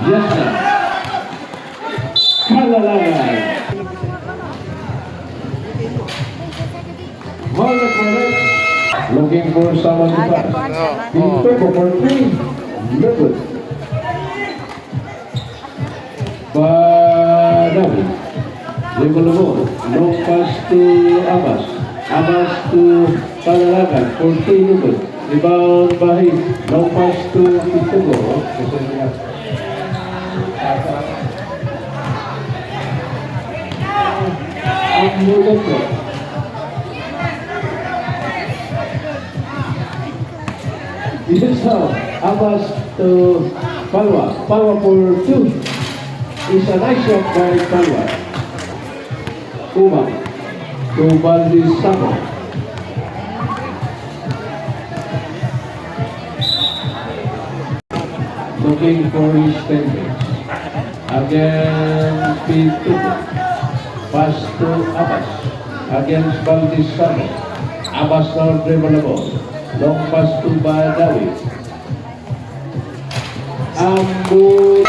biasa kalah lawan Mola looking for someone to pass Pinto Bokorti Lebut Badawi Lebo Lebo to Abbas Abbas to Palalagan Korti Lebut Rebound Bahid. Long pass to niya. Ang mulat ko. Is how Abbas to Palwa. Palwa for two. It's a nice shot by Palwa. Uma to Valdez Sabo. Looking for his teammates. Again, Pitubo. Pass to Abbas. Against Valdez Sabo. Abbas now dribble the. Long pass to Badawi. Ambu